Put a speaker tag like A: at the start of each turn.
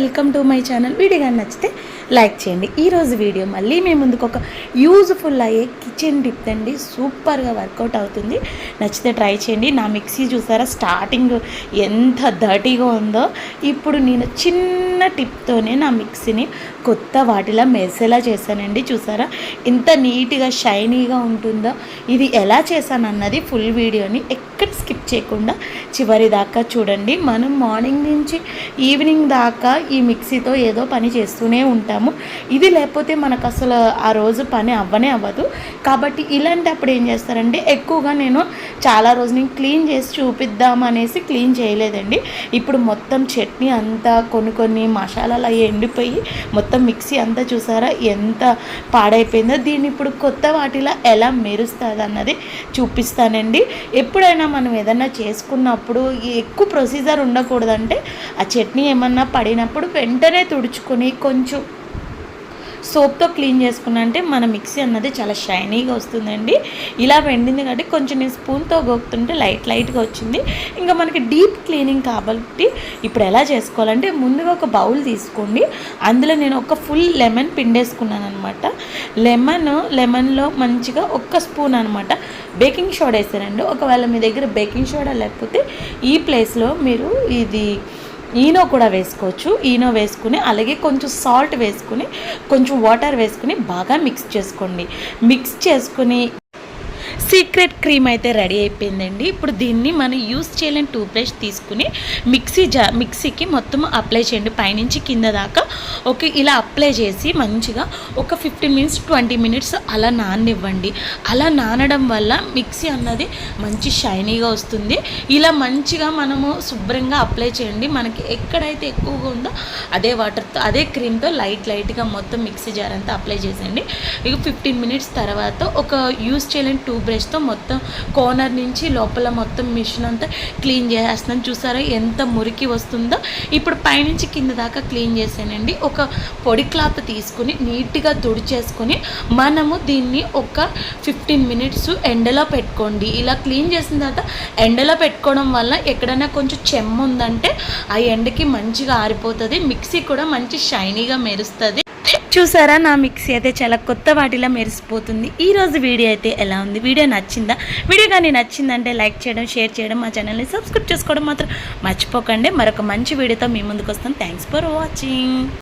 A: Welcome to my channel video కానీ నచ్చితే like చేయండి. ఈరోజు వీడియో మళ్ళీ మేము ముందుకు ఒక యూజ్ఫుల్ అయ్యే కిచెన్ టిప్ అండి. సూపర్గా వర్కౌట్ అవుతుంది. నచ్చితే ట్రై చేయండి. నా మిక్సీ చూసారా? స్టార్టింగ్ ఎంత డర్టీగా ఉందో. ఇప్పుడు నేను చిన్న టిప్తోనే నా మిక్సీని కొత్త వాటిలా మెరిసేలా చేశానండి. చూసారా? ఎంత నీట్గా షైనీగా ఉంటుందో. ఇది ఎలా చేశాను అన్నది ఫుల్ వీడియోని ఎక్కడ స్కిప్ చేయకుండా చివరి దాకా చూడండి. మనం మార్నింగ్ నుంచి ఈవినింగ్ దాకా ఈ మిక్సీతో ఏదో పని చేస్తూనే ఉంటాము. ఇది లేకపోతే మనకు అసలు ఆ రోజు పని అవ్వనే అవ్వదు. కాబట్టి ఇలాంటప్పుడు ఏం చేస్తారంటే ఎక్కువగా నేను చాలా రోజు నేను క్లీన్ చేసి చూపిద్దాం అనేసి క్లీన్ చేయలేదండి. ఇప్పుడు మొత్తం చట్నీ అంతా కొన్ని కొన్ని మసాలాలు అవి ఎండిపోయి మొత్తం మిక్సీ అంతా చూసారా ఎంత పాడైపోయిందో. దీన్ని ఇప్పుడు కొత్త వాటిలో ఎలా మెరుస్తుంది అన్నది చూపిస్తానండి. ఎప్పుడైనా మనం ఏదైనా చేసుకున్నప్పుడు ఎక్కువ ప్రొసీజర్ ఉండకూడదంటే ఆ చట్నీ ఏమన్నా పడినప్పుడు వెంటనే తుడుచుకొని కొంచెం సోప్తో క్లీన్ చేసుకున్నా అంటే మన మిక్సీ అన్నది చాలా షైనీగా వస్తుందండి. ఇలా వెండింది కాబట్టి కొంచెం నేను స్పూన్తో గోకుతుంటే లైట్ లైట్గా వచ్చింది. ఇంకా మనకి డీప్ క్లీనింగ్ కాబట్టి ఇప్పుడు ఎలా చేసుకోవాలంటే ముందుగా ఒక బౌల్ తీసుకోండి. అందులో నేను ఒక ఫుల్ లెమన్ పిండేసుకున్నాను అనమాట లెమన్ లెమన్లో మంచిగా ఒక్క స్పూన్ అనమాట బేకింగ్ సోడా వేసానండి ఒకవేళ మీ దగ్గర బేకింగ్ సోడా లేకపోతే ఈ ప్లేస్లో మీరు ఇది ఈనో కూడా వేసుకోవచ్చు. ఈనో వేసుకుని అలాగే కొంచెం సాల్ట్ వేసుకుని కొంచెం వాటర్ వేసుకుని బాగా మిక్స్ చేసుకోండి. మిక్స్ చేసుకుని సీక్రెట్ క్రీమ్ అయితే రెడీ అయిపోయిందండి. ఇప్పుడు దీన్ని మనం యూస్ చేయలేని టూత్ బ్రష్ తీసుకుని మిక్సీ జా మిక్సీకి మొత్తం అప్లై చేయండి. పైనుంచి కింద దాకా ఓకే ఇలా అప్లై చేసి మంచిగా ఒక ఫిఫ్టీన్ మినిట్స్ ట్వంటీ మినిట్స్ అలా నాననివ్వండి. అలా నానడం వల్ల మిక్సీ అన్నది మంచి షైనీగా వస్తుంది. ఇలా మంచిగా మనము శుభ్రంగా అప్లై చేయండి. మనకి ఎక్కడైతే ఎక్కువగా ఉందో అదే వాటర్తో అదే క్రీమ్తో లైట్ లైట్గా మొత్తం మిక్సీ జార్ అంతా అప్లై చేసేయండి. ఇక ఫిఫ్టీన్ మినిట్స్ తర్వాత ఒక యూస్ చేయలేని టూ బ్రష్తో మొత్తం కార్నర్ నుంచి లోపల మొత్తం మిషన్ అంతా క్లీన్ చేసేస్తున్నాను. చూసారా ఎంత మురికి వస్తుందో? ఇప్పుడు పైనుంచి కింద దాకా క్లీన్ చేసానండి ఒక పొడి క్లాత్ తీసుకుని నీట్గా తుడిచేసుకొని మనము దీన్ని ఒక ఫిఫ్టీన్ మినిట్స్ ఎండలో పెట్టుకోండి. ఇలా క్లీన్ చేసిన తర్వాత ఎండలో పెట్టుకోవడం వల్ల ఎక్కడైనా కొంచెం చెమ్మ ఉందంటే ఆ ఎండకి మంచిగా ఆరిపోతుంది. మిక్సీ కూడా మంచి షైనీగా మెరుస్తుంది. చూసారా నా మిక్సీ అయితే చాలా కొత్త వాటిలా మెరిసిపోతుంది. ఈరోజు వీడియో అయితే ఎలా ఉంది? వీడియో నచ్చిందా? వీడియో కానీ నచ్చిందంటే లైక్ చేయడం షేర్ చేయడం మా ఛానల్ని సబ్స్క్రైబ్ చేసుకోవడం మాత్రం మర్చిపోకండి. మరొక మంచి వీడియోతో మీ ముందుకు వస్తాం. Thanks for watching